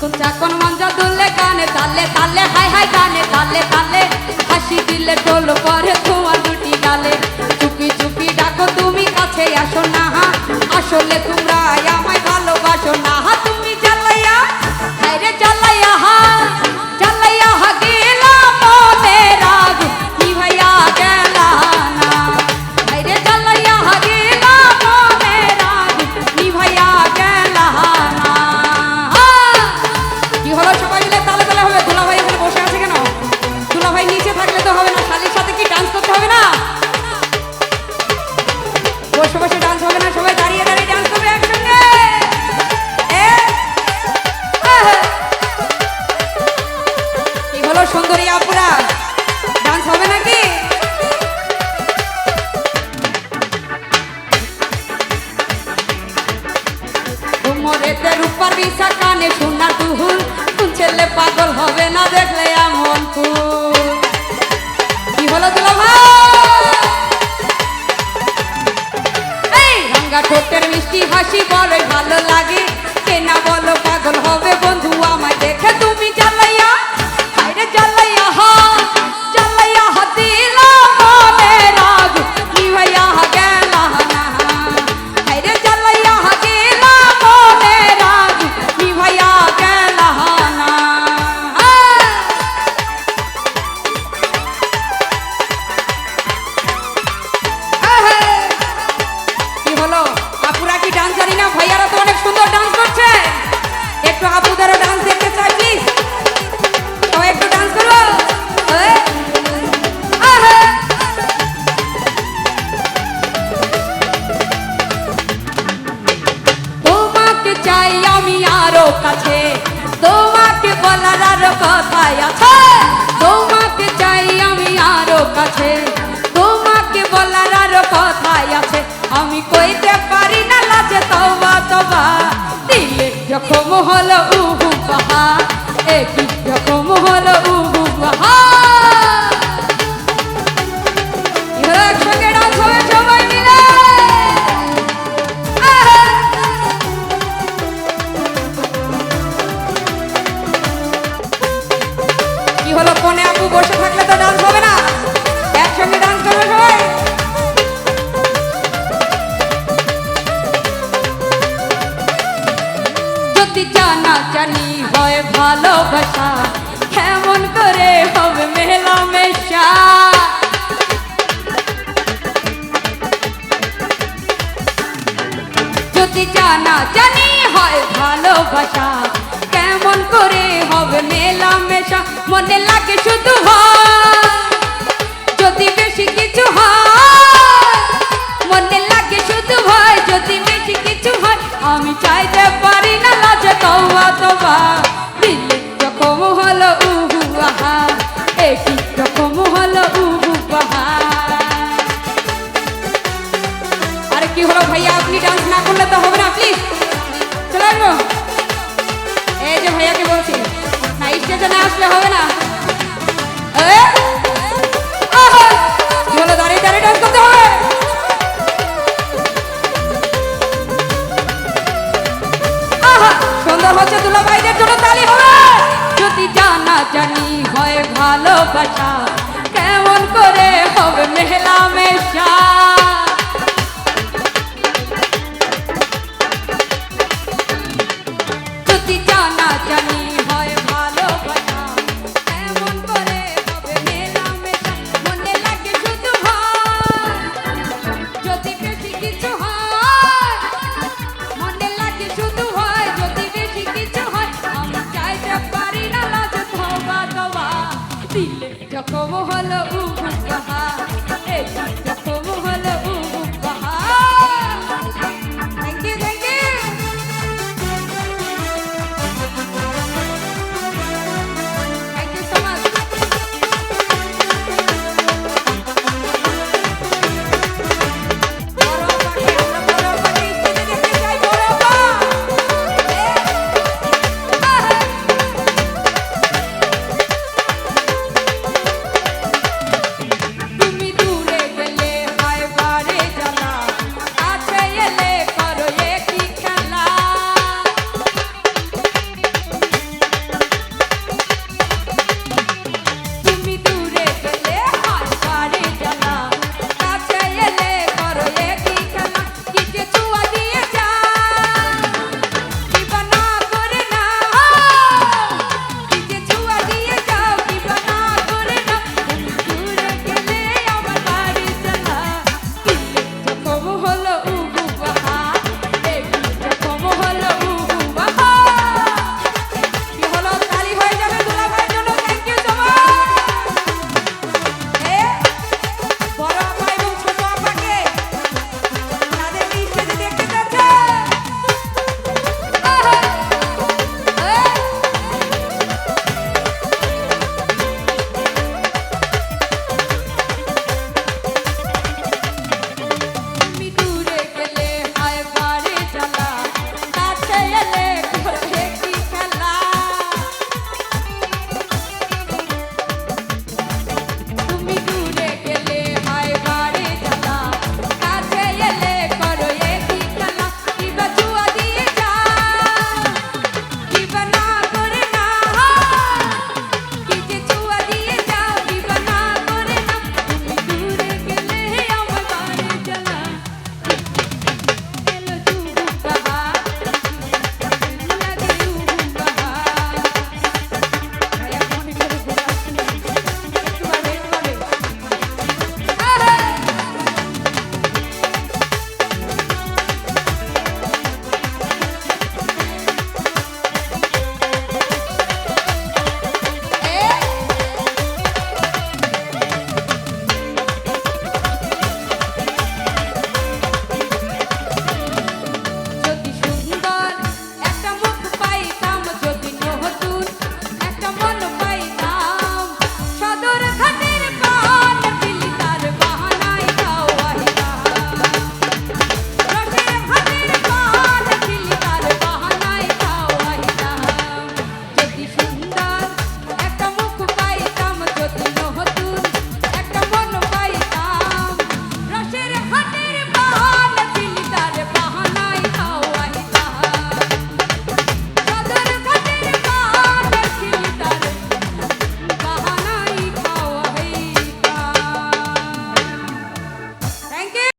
কোন চাকন মা দিশা কানে শোনা তুহুল। কোন ছেলে পাগল হবে না দেখলে এমন তুল কি হলো দুলা ভাই? এই ঠোঁটের মিষ্টি হাসি বড়ই ভালো ডান্স না। ভাইয়ারা তো অনেক সুন্দর ডান্স করছে। একটু আপুদারও ডান্স দেখতে একটু ডান্স করো। তোমাকে চাই আমি আরও কাছে। তোমাকে বলার আরও কথাই আছে। তোমাকে চাই আমি আরও কাছে। তোমাকে বলার আরও কথাই আছে। আমি কইতে পারি তবা তবা দিলে যখন হলো উপহা একই যখন হলো না জানি হয় ভালোবাসা। কেমন করে হবে মেলামেশা? মনে লাগে শুধু যদি বেশি কিছু হয়, মনে লাগে শুধু ভয় যদি বেশি কিছু হয়, আমি চাইতে পারি না লাজে তবা তবা দিলে হলো উহু, আহা এটি দিলে যখন হলো উপহার এই যখন